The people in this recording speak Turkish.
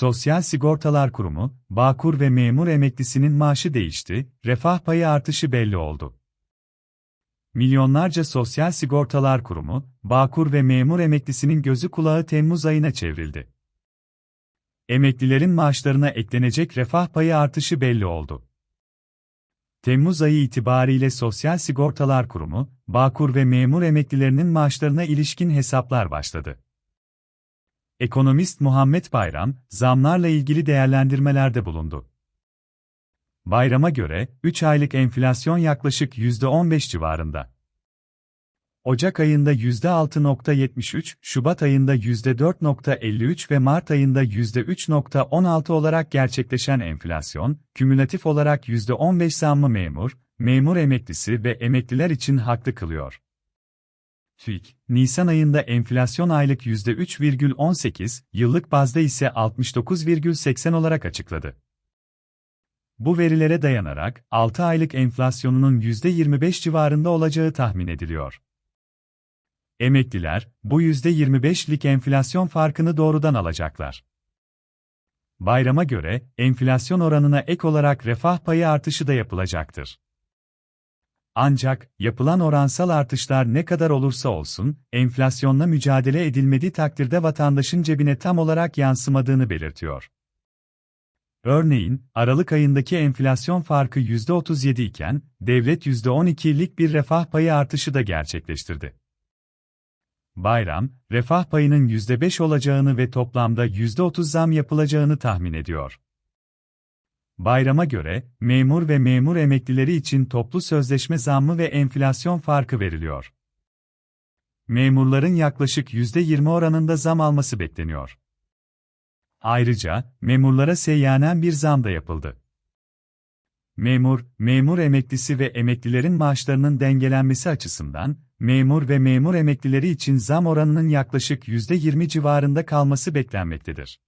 Sosyal Sigortalar Kurumu, Bağkur ve memur emeklisinin maaşı değişti, refah payı artışı belli oldu. Milyonlarca Sosyal Sigortalar Kurumu, Bağkur ve memur emeklisinin gözü kulağı Temmuz ayına çevrildi. Emeklilerin maaşlarına eklenecek refah payı artışı belli oldu. Temmuz ayı itibariyle Sosyal Sigortalar Kurumu, Bağkur ve memur emeklilerinin maaşlarına ilişkin hesaplar başladı. Ekonomist Muhammed Bayram, zamlarla ilgili değerlendirmelerde bulundu. Bayrama göre, 3 aylık enflasyon yaklaşık %15 civarında. Ocak ayında %6.73, Şubat ayında %4.53 ve Mart ayında %3.16 olarak gerçekleşen enflasyon, kümülatif olarak %15 zammı memur, memur emeklisi ve emekliler için haklı kılıyor. TÜİK, Nisan ayında enflasyon aylık %3,18, yıllık bazda ise 69,80 olarak açıkladı. Bu verilere dayanarak 6 aylık enflasyonunun %25 civarında olacağı tahmin ediliyor. Emekliler, bu %25'lik enflasyon farkını doğrudan alacaklar. Bayrama göre, enflasyon oranına ek olarak refah payı artışı da yapılacaktır. Ancak, yapılan oransal artışlar ne kadar olursa olsun, enflasyonla mücadele edilmediği takdirde vatandaşın cebine tam olarak yansımadığını belirtiyor. Örneğin, Aralık ayındaki enflasyon farkı %37 iken, devlet %12'lik bir refah payı artışı da gerçekleştirdi. Bayram, refah payının %5 olacağını ve toplamda %30 zam yapılacağını tahmin ediyor. Bayrama göre, memur ve memur emeklileri için toplu sözleşme zammı ve enflasyon farkı veriliyor. Memurların yaklaşık %20 oranında zam alması bekleniyor. Ayrıca, memurlara seyyanen bir zam da yapıldı. Memur, memur emeklisi ve emeklilerin maaşlarının dengelenmesi açısından, memur ve memur emeklileri için zam oranının yaklaşık %20 civarında kalması beklenmektedir.